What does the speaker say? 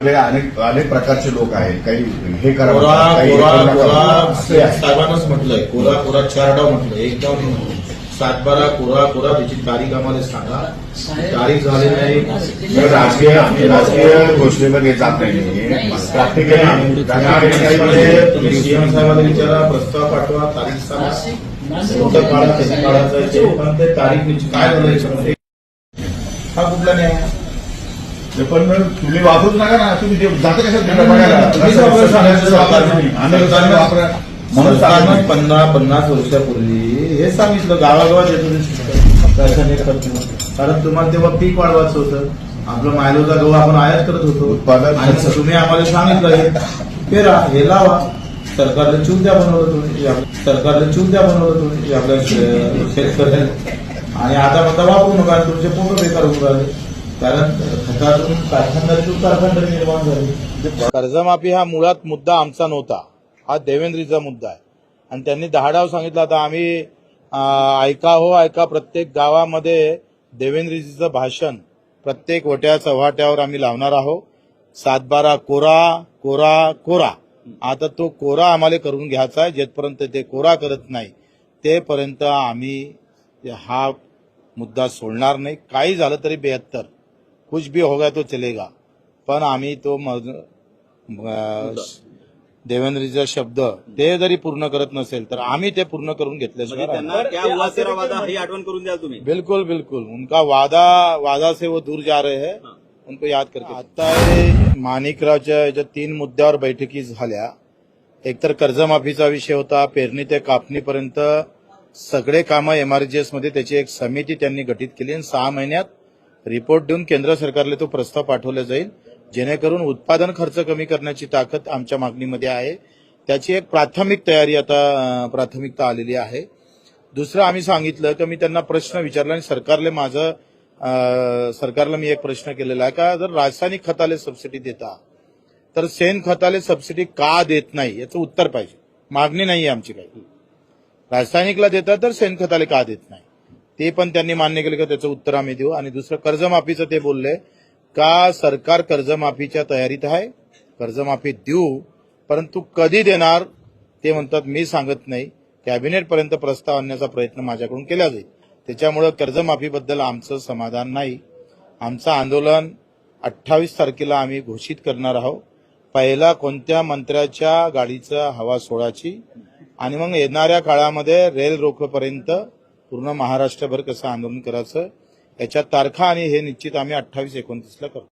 अनेक अनेक प्रकारचे लोक आहेत. काही हे करा. साहेबांनाच म्हटलंय. कोरा कोरा चार डाव म्हटलंय. एकदम सातबारा कोरा कोरा त्याची तारीख आम्हाला सांगा. तारीख झाली नाही. राजकीय आम्ही राजकीय घोषणेमध्ये जात नाही. प्रॅक्टिकली तुम्ही सीएम साहेबांना विचारा प्रस्ताव पाठवा तारीख सांगा. कोणत्या काळात किती काळात जायचे पण ते तारीख निश्चित काय झालं याच्यामध्ये? हा कुठला न्याय? पण तुम्ही वापरूच नका ना तुम्ही जाता कशात म्हणून सांगतो. पन्नास पन्नास वर्षापूर्वी हे सांगितलं गावागावात येतो. कारण तुम्हाला तेव्हा पीक वाढवायचं होतं. आपलं मायलोचा गहू आपण आयात करत होतो. उत्पादन आणि तुम्ही आम्हाला सांगितलं हे. पेरा हे लावा. सरकारला चुद्या बनवलं तुम्ही. सरकारला चुद्या बनवलं तुम्ही. आपल्या शे- शेतकऱ्याला आणि आता म्हणता वापरू नका. तुमचे पोट बेकार होऊन राहिले. कारण खतातून कारखानदारी निर्माण झाली. कर्जमाफी हा मुळात मुद्दा आमचा नव्हता. हा देवेंद्रीचा मुद्दा आहे. आणि त्यांनी दहाडाव सांगितला सांगितलं आता आम्ही ऐका हो ऐका प्रत्येक गावामध्ये देवेंद्रजीचं भाषण प्रत्येक वट्या चव्हाट्यावर आम्ही लावणार आहोत. सातबारा कोरा कोरा कोरा. आता तो कोरा आम्हाला करून घ्यायचा आहे. जेथपर्यंत ते कोरा करत नाही तेपर्यंत आम्ही हा मुद्दा सोडणार नाही. काही झालं तरी बेहत्तर. कुछ भी होगा तो चलेगा। पण आम्ही तो देवेंद्रजीचा शब्द ते जरी पूर्ण करत नसेल तर आम्ही ते पूर्ण करून म्हणजे घेतल्याशिवाय राहणार त्यांना क्या हुआ तेरा वादा ही आठवण करून द्याल तुम्ही. बिल्कुल बिल्कुल. उनका वादा वादा से वो दूर जा रहे हैं उनको याद करके. आता हे माणिकरावच्या याच्या तीन मुद्द्यावर बैठकी झाल्या. एकतर कर्जमाफीचा विषय होता पेरणी ते कापणीपर्यंत सगळे कामं एमआरजीएसमध्ये त्याची एक समिती त्यांनी गठीत केली आणि सहा महिन्यात रिपोर्ट देऊन केंद्र सरकारला तो प्रस्ताव पाठवला जाईल. जेणेकरून उत्पादन खर्च कमी करण्याची ताकद आमच्या मागणीमध्ये आहे. त्याची एक प्राथमिक तयारी आता प्राथमिकता आलेली आहे. दुसरं आम्ही सांगितलं की मी त्यांना प्रश्न विचारला आणि सरकारले माझं सरकारला मी एक प्रश्न केलेला आहे का जर रासायनिक खताले सबसिडी देता तर सेन खताला सबसिडी का देत नाही याचं उत्तर पाहिजे. मागणी नाही आहे आमची काही. रासायनिकला देता तर शेणखताले का देत नाही? ते पण त्यांनी मान्य केलं का त्याचं उत्तर आम्ही देऊ. आणि दुसरं कर्जमाफीचं ते बोलले का सरकार कर्जमाफीच्या तयारीत आहे? कर्जमाफी देऊ परंतु कधी देणार ते म्हणतात मी सांगत नाही. कॅबिनेटपर्यंत प्रस्ताव आणण्याचा प्रयत्न माझ्याकडून केला जाईल. त्याच्यामुळं कर्जमाफीबद्दल आमचं समाधान नाही. आमचं आंदोलन अठ्ठावीस तारखेला आम्ही घोषित करणार आहोत. पहिला कोणत्या मंत्र्याच्या गाडीचा हवा सोळाची आणि मग येणाऱ्या काळामध्ये रेल रोखपर्यंत पूर्ण महाराष्ट्रभर कसं आंदोलन करायचं याच्या तारखा आणि हे निश्चित आम्ही अठ्ठावीस एकोणतीसला करतो.